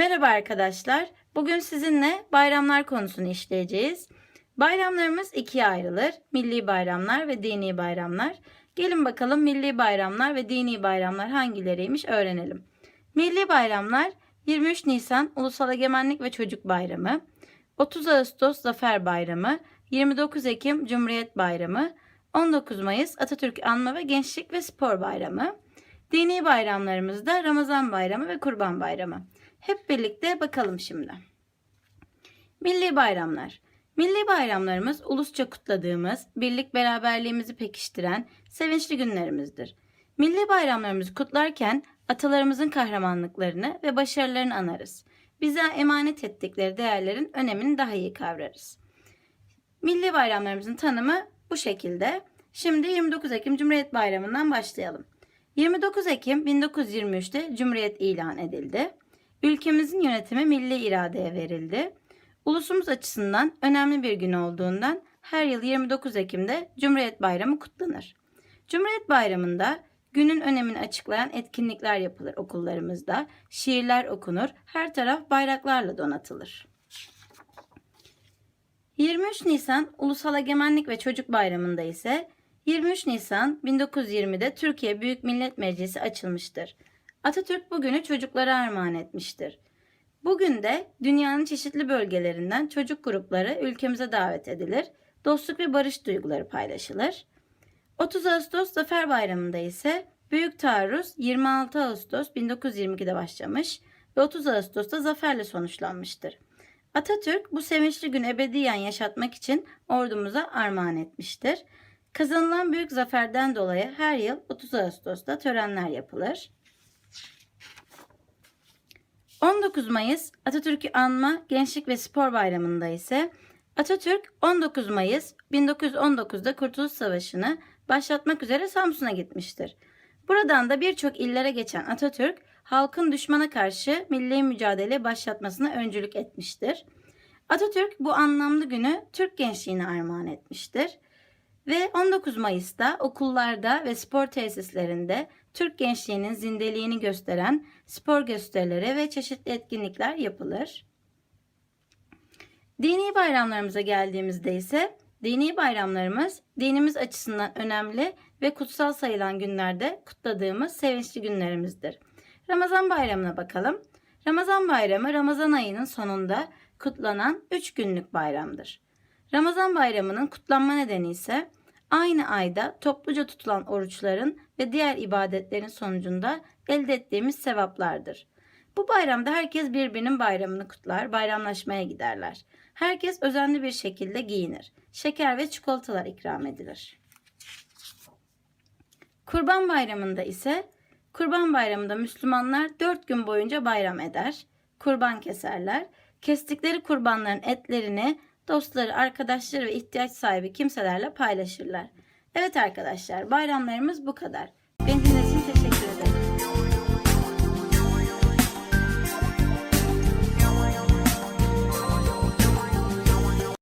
Merhaba arkadaşlar. Bugün sizinle bayramlar konusunu işleyeceğiz. Bayramlarımız ikiye ayrılır. Milli bayramlar ve dini bayramlar. Gelin bakalım milli bayramlar ve dini bayramlar hangileriymiş öğrenelim. Milli bayramlar 23 Nisan Ulusal Egemenlik ve Çocuk Bayramı, 30 Ağustos Zafer Bayramı, 29 Ekim Cumhuriyet Bayramı, 19 Mayıs Atatürk Anma ve Gençlik ve Spor Bayramı. Dini bayramlarımız da Ramazan Bayramı ve Kurban Bayramı. Hep birlikte bakalım şimdi. Milli bayramlar. Milli bayramlarımız ulusça kutladığımız, birlik beraberliğimizi pekiştiren sevinçli günlerimizdir. Milli bayramlarımızı kutlarken atalarımızın kahramanlıklarını ve başarılarını anarız. Bize emanet ettikleri değerlerin önemini daha iyi kavrarız. Milli bayramlarımızın tanımı bu şekilde. Şimdi 29 Ekim Cumhuriyet Bayramı'ndan başlayalım. 29 Ekim 1923'te Cumhuriyet ilan edildi. Ülkemizin yönetimi milli iradeye verildi. Ulusumuz açısından önemli bir gün olduğundan her yıl 29 Ekim'de Cumhuriyet Bayramı kutlanır. Cumhuriyet Bayramı'nda günün önemini açıklayan etkinlikler yapılır okullarımızda. Şiirler okunur, her taraf bayraklarla donatılır. 23 Nisan Ulusal Egemenlik ve Çocuk Bayramı'nda ise 23 Nisan 1920'de Türkiye Büyük Millet Meclisi açılmıştır. Atatürk bugünü çocuklara armağan etmiştir. Bugün de dünyanın çeşitli bölgelerinden çocuk grupları ülkemize davet edilir. Dostluk ve barış duyguları paylaşılır. 30 Ağustos Zafer Bayramı'nda ise Büyük Taarruz 26 Ağustos 1922'de başlamış ve 30 Ağustos'ta zaferle sonuçlanmıştır. Atatürk bu sevinçli gün ebediyen yaşatmak için ordumuza armağan etmiştir. Kazanılan büyük zaferden dolayı her yıl 30 Ağustos'ta törenler yapılır. 19 Mayıs Atatürk'ü anma Gençlik ve Spor Bayramı'nda ise Atatürk 19 Mayıs 1919'da Kurtuluş Savaşı'nı başlatmak üzere Samsun'a gitmiştir. Buradan da birçok illere geçen Atatürk halkın düşmana karşı milli mücadele başlatmasına öncülük etmiştir. Atatürk bu anlamlı günü Türk gençliğine armağan etmiştir. Ve 19 Mayıs'ta okullarda ve spor tesislerinde Türk gençliğinin zindeliğini gösteren spor gösterileri ve çeşitli etkinlikler yapılır. Dini bayramlarımıza geldiğimizde ise dini bayramlarımız dinimiz açısından önemli ve kutsal sayılan günlerde kutladığımız sevinçli günlerimizdir. Ramazan bayramına bakalım. Ramazan bayramı Ramazan ayının sonunda kutlanan 3 günlük bayramdır. Ramazan bayramının kutlanma nedeni ise aynı ayda topluca tutulan oruçların ve diğer ibadetlerin sonucunda elde ettiğimiz sevaplardır. Bu bayramda herkes birbirinin bayramını kutlar, bayramlaşmaya giderler. Herkes özenli bir şekilde giyinir. Şeker ve çikolatalar ikram edilir. Kurban Bayramı'nda ise Kurban Bayramı'nda Müslümanlar 4 gün boyunca bayram eder. Kurban keserler. Kestikleri kurbanların etlerini dostları, arkadaşları ve ihtiyaç sahibi kimselerle paylaşırlar. Evet arkadaşlar bayramlarımız bu kadar.